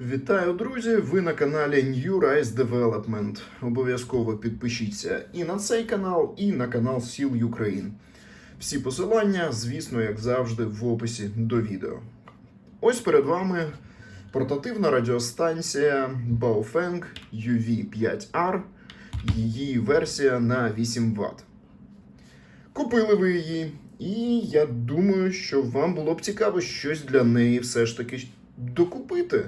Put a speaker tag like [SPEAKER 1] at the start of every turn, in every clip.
[SPEAKER 1] Вітаю, друзі! Ви на каналі New Rise Development. Обов'язково підпишіться і на цей канал, і на канал Сіл Ukraine. Всі посилання, звісно, як завжди, в описі до відео. Ось перед вами портативна радіостанція Baofeng UV5R, її версія на 8 Вт. Купили ви її, і я думаю, що вам було б цікаво щось для неї все ж таки докупити.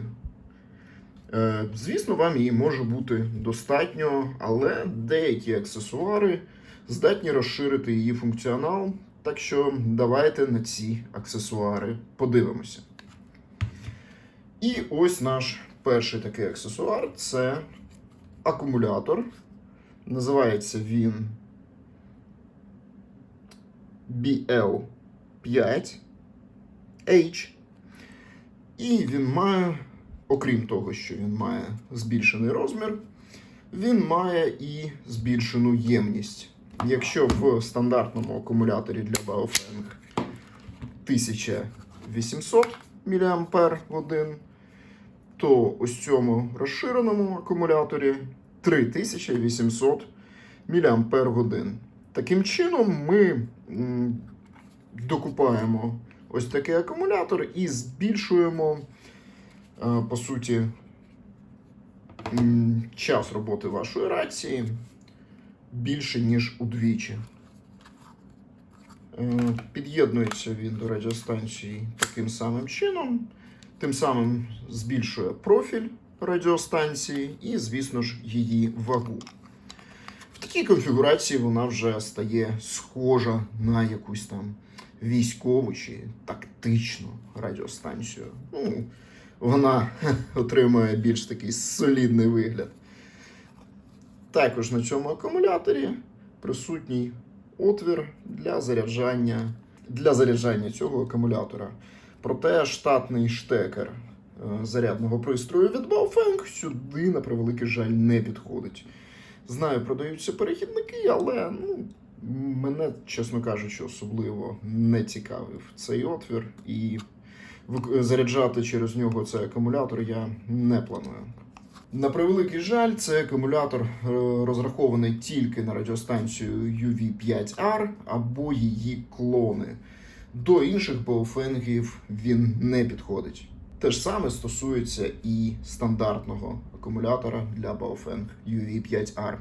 [SPEAKER 1] Е, Звісно, вам її може бути достатньо, але деякі аксесуари здатні розширити її функціонал. Так що давайте на ці аксесуари подивимося. І ось наш перший такий аксесуар це акумулятор. Називається він BL5H. І він має, окрім того, що він має збільшений розмір, він має і збільшену ємність. Якщо в стандартному акумуляторі для Baofeng 1800 мАч, то ось цьому розширеному акумуляторі 3800 мАч. Таким чином, ми докупаємо ось такий акумулятор і збільшуємо, по суті, час роботи вашої рації більше, ніж удвічі. Е, Під'єднується він до радіостанції таким самим чином, тим самим збільшує профіль радіостанції і, звісно ж, її вагу. В такій конфігурації вона вже стає схожа на якусь там військову чи тактичну радіостанцію. Ну, вона отримує більш такий солідний вигляд. Також на цьому акумуляторі присутній отвір для заряджання, для заряджання цього акумулятора. Проте штатний штекер е, зарядного пристрою від Baofeng сюди, на превеликий жаль, не підходить. Знаю, продаються перехідники, але ну, мене, чесно кажучи, особливо не цікавив цей отвір, і заряджати через нього цей акумулятор я не планую. На превеликий жаль, цей акумулятор е, розрахований тільки на радіостанцію UV5R або її клони. До інших бауфенгів він не підходить. Те ж саме стосується і стандартного акумулятора для Baofeng UV5R.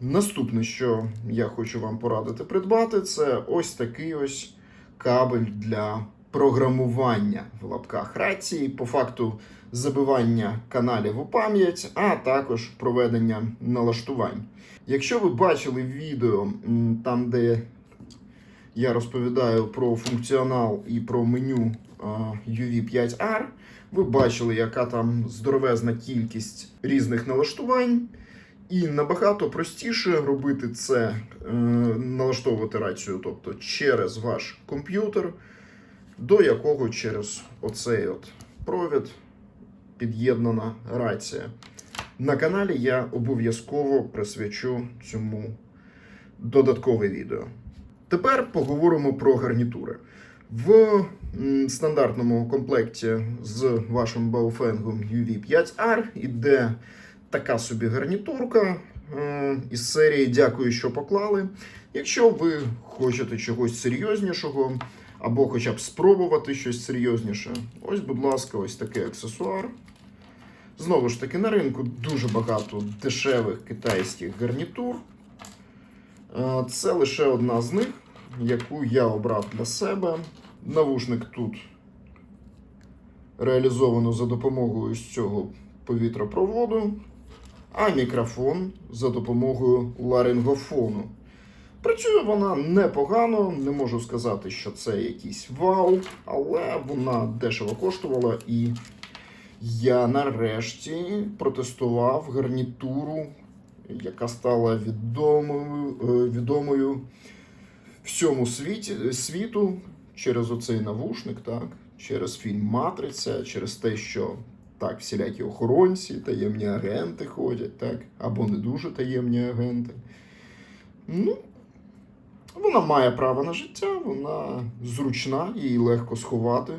[SPEAKER 1] Наступне, що я хочу вам порадити придбати, це ось такий ось кабель для програмування в лапках рації, по факту забивання каналів у пам'ять, а також проведення налаштувань. Якщо ви бачили відео там, де я розповідаю про функціонал і про меню UV5R, ви бачили, яка там здоровезна кількість різних налаштувань. І набагато простіше робити це, е, налаштовувати рацію, тобто через ваш комп'ютер, до якого через оцей от провід під'єднана рація. На каналі я обов'язково присвячу цьому додаткове відео. Тепер поговоримо про гарнітури. В стандартному комплекті з вашим Baofeng UV5R іде така собі гарнітурка е, із серії Дякую, що поклали. Якщо ви хочете чогось серйознішого, або хоча б спробувати щось серйозніше, ось, будь ласка, ось такий аксесуар. Знову ж таки, на ринку дуже багато дешевих китайських гарнітур. Це лише одна з них, яку я обрав для себе. Навушник тут реалізовано за допомогою ось цього повітропроводу, а мікрофон за допомогою ларингофону. Працює вона непогано, не можу сказати, що це якийсь вау, але вона дешево коштувала і я нарешті протестував гарнітуру, яка стала відомою, е, відомою всьому світі, світу через оцей навушник, так, через фільм Матриця, через те, що так, всілякі охоронці, таємні агенти ходять, так, або не дуже таємні агенти. Ну, вона має право на життя, вона зручна, її легко сховати.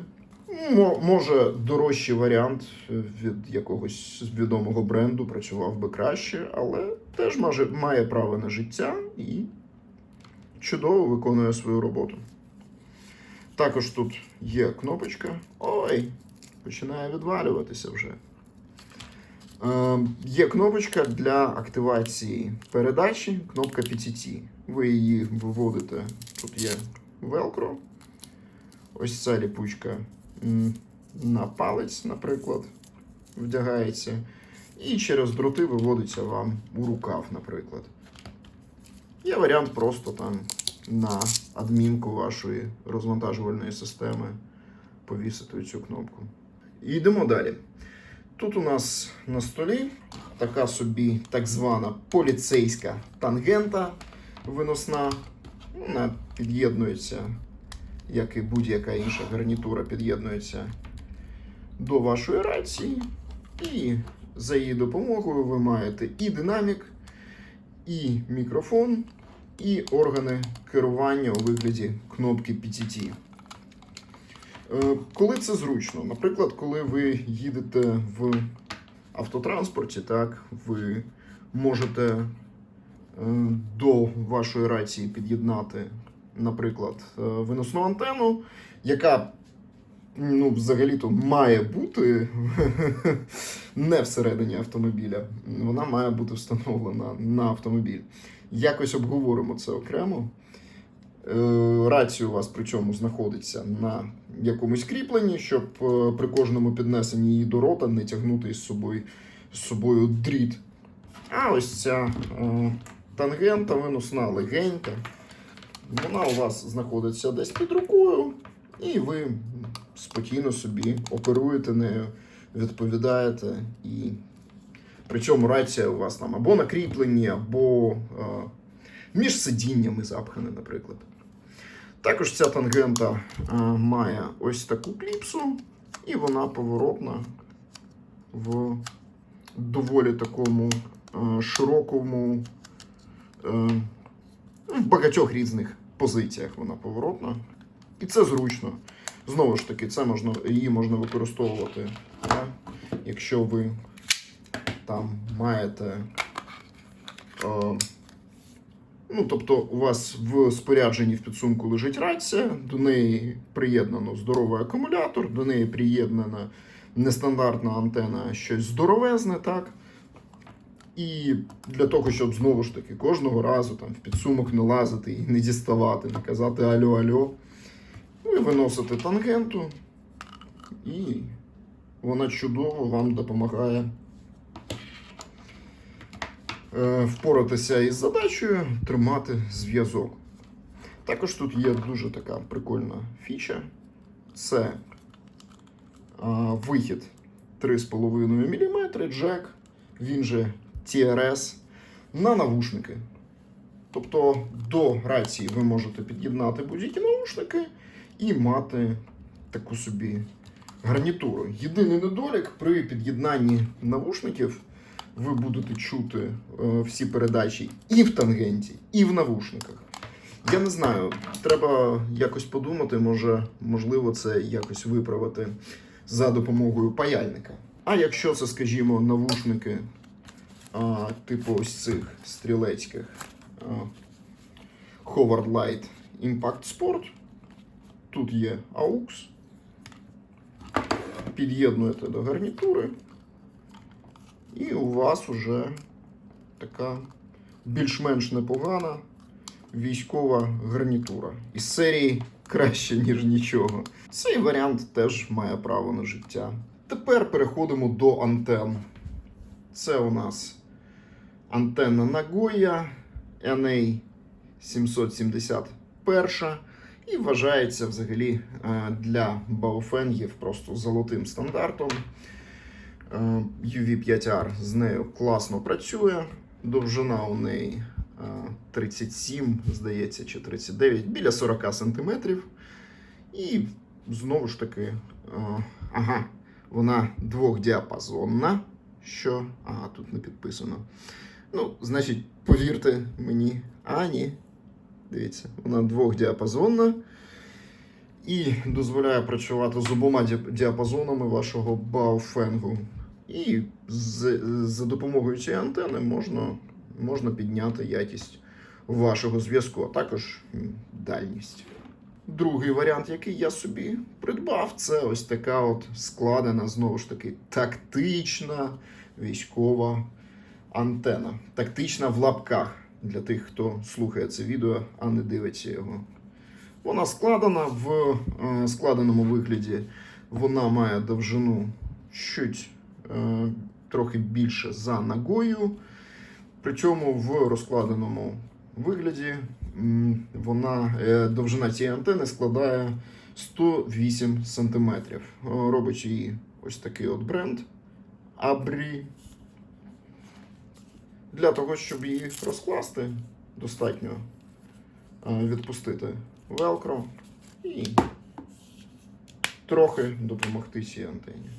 [SPEAKER 1] Мо- Може, дорожчий варіант від якогось відомого бренду працював би краще, але теж має право на життя і чудово виконує свою роботу. Також тут є кнопочка. Ой, починає відвалюватися вже. Е, є кнопочка для активації передачі, кнопка PTT. Ви її виводите. Тут є Velcro. Ось ця ліпучка на палець, наприклад, вдягається. І через дроти виводиться вам у рукав, наприклад. Є варіант просто там на адмінку вашої розвантажувальної системи повісити цю кнопку. І йдемо далі. Тут у нас на столі така собі так звана поліцейська тангента виносна. Вона під'єднується, як і будь-яка інша гарнітура, під'єднується до вашої рації. І за її допомогою ви маєте і динамік, і мікрофон, і органи керування у вигляді кнопки PTT. Е, Коли це зручно, наприклад, коли ви їдете в автотранспорті, так, ви можете до вашої рації під'єднати, наприклад, е, виносну антенну, яка ну, взагалі-то має бути не всередині автомобіля. Вона має бути встановлена на автомобіль. Якось обговоримо це окремо. Е, Рація у вас при цьому знаходиться на якомусь кріпленні, щоб е, при кожному піднесенні її до рота не тягнути із собою, з собою дріт. А ось ця е, тангента виносна легенька. Вона у вас знаходиться десь під рукою, і ви спокійно собі оперуєте нею, відповідаєте. І при цьому рація у вас там або на кріпленні, або е, між сидіннями запхане, наприклад. Також ця тангента е, має ось таку кліпсу, і вона поворотна в доволі такому е, широкому, в багатьох різних позиціях вона поворотна. І це зручно. Знову ж таки, це можна, її можна використовувати, да? якщо ви там маєте. Е, Ну, тобто, у вас в спорядженні в підсумку лежить рація, до неї приєднано здоровий акумулятор, до неї приєднана нестандартна антена, щось здоровезне, так? І для того, щоб знову ж таки кожного разу там в підсумок не лазити і не діставати, не казати альо альо, ви виносите тангенту, і вона чудово вам допомагає е, впоратися із задачею, тримати зв'язок. Також тут є дуже така прикольна фіча. Це а, вихід 3,5 мм джек, він же TRS, на навушники. Тобто до рації ви можете під'єднати будь-які навушники і мати таку собі гарнітуру. Єдиний недолік при під'єднанні навушників ви будете чути е, всі передачі і в тангенті, і в навушниках. Я не знаю, треба якось подумати, може, можливо, це якось виправити за допомогою паяльника. А якщо це, скажімо, навушники типу ось цих стрілецьких а, Howard Light Impact Sport, тут є AUX, під'єднуєте до гарнітури, і у вас уже така більш-менш непогана військова гарнітура. Із серії краще, ніж нічого. Цей варіант теж має право на життя. Тепер переходимо до антен. Це у нас антенна Nagoya NA 771 і вважається взагалі е, для баофенгів просто золотим стандартом. Е, UV5R з нею класно працює. Довжина у неї е, 37, здається, чи 39, біля 40 см. І знову ж таки, е, ага, вона двохдіапазонна. Що? Ага, тут не підписано. Ну, значить, повірте мені, а ні. Дивіться, вона двохдіапазонна. і дозволяє працювати з обома діапазонами вашого баофенгу. І з, за допомогою цієї антени можна, можна підняти якість вашого зв'язку, а також дальність. Другий варіант, який я собі придбав, це ось така от складена, знову ж таки, тактична військова антена. Тактична в лапках для тих, хто слухає це відео, а не дивиться його. Вона складена в е, складеному вигляді. Вона має довжину чуть е, трохи більше за ногою. При цьому в розкладеному вигляді вона, е, довжина цієї антени складає 108 см. Робить її ось такий от бренд Abri. Для того, щоб її розкласти, достатньо е, відпустити велкро і трохи допомогти цій антені.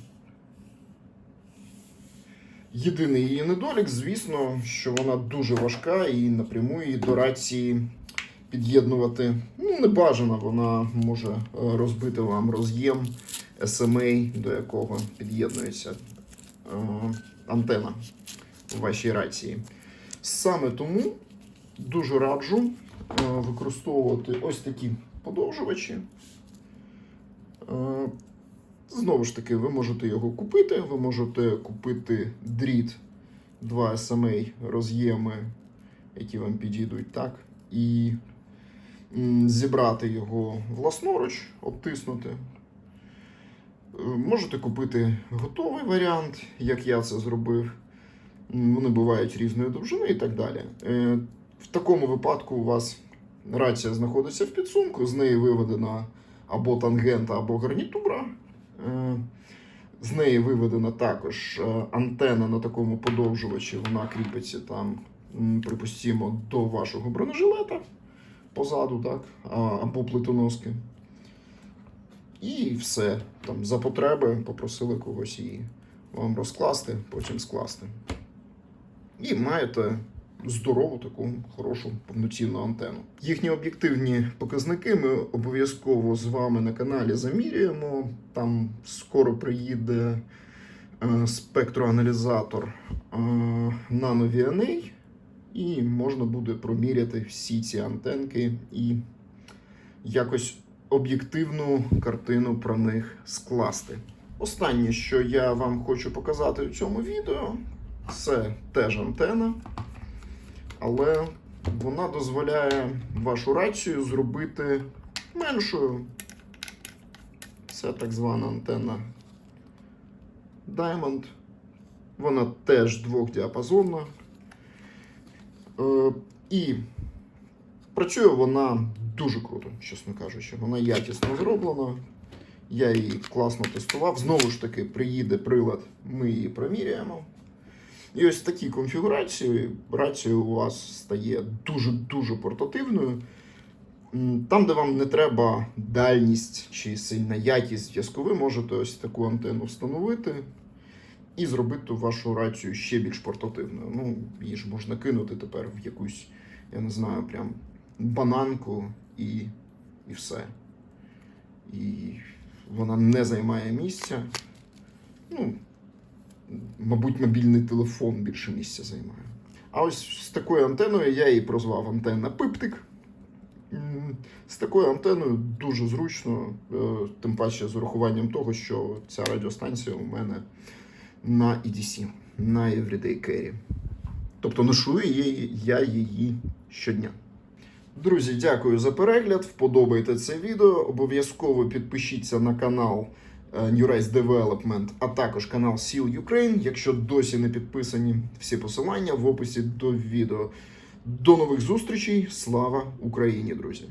[SPEAKER 1] Єдиний її недолік, звісно, що вона дуже важка і напряму її до рації під'єднувати. Ну, не бажано, вона може е, розбити вам роз'єм SMA, до якого під'єднується е, антена вашій рації. Саме тому дуже раджу е, використовувати ось такі подовжувачі. Е, Знову ж таки, ви можете його купити, ви можете купити дріт 2 SMA роз'єми, які вам підійдуть, так, і зібрати його власноруч, обтиснути. Е, Можете купити готовий варіант, як я це зробив. Вони бувають різної довжини і так далі. Е, В такому випадку у вас рація знаходиться в підсумку, з неї виведена або тангента, або гарнітура. Е, З неї виведена також е, антена на такому подовжувачі. Вона кріпиться там, припустімо, до вашого бронежилета позаду, так, або плитоноски. І все. Там за потреби попросили когось її вам розкласти, потім скласти. І маєте здорову таку хорошу повноцінну антенну. Їхні об'єктивні показники ми обов'язково з вами на каналі замірюємо. Там скоро приїде е, спектроаналізатор е, Nano VNA, і можна буде проміряти всі ці антенки і якось об'єктивну картину про них скласти. Останнє, що я вам хочу показати у цьому відео, це теж антена, але вона дозволяє вашу рацію зробити меншою. Це так звана антенна Diamond. Вона теж двохдіапазонна. Е, і працює вона дуже круто, чесно кажучи. Вона якісно зроблена. Я її класно тестував. Знову ж таки, приїде прилад, ми її проміряємо. І ось в такій конфігурації рація у вас стає дуже-дуже портативною. Там, де вам не треба дальність чи сильна якість зв'язку, ви можете ось таку антенну встановити і зробити вашу рацію ще більш портативною. Ну, її ж можна кинути тепер в якусь, я не знаю, прям бананку і, і все. І вона не займає місця. Ну, мабуть, мобільний телефон більше місця займає. А ось з такою антеною я її прозвав антенна Пиптик. З такою антеною дуже зручно, е, тим паче з урахуванням того, що ця радіостанція у мене на EDC, на Everyday Carry. Тобто ношу її, я її щодня. Друзі, дякую за перегляд. Вподобайте це відео. Обов'язково підпишіться на канал New Rise Development, а також канал Seal Ukraine, якщо досі не підписані. Всі посилання в описі до відео. До нових зустрічей. Слава Україні, друзі!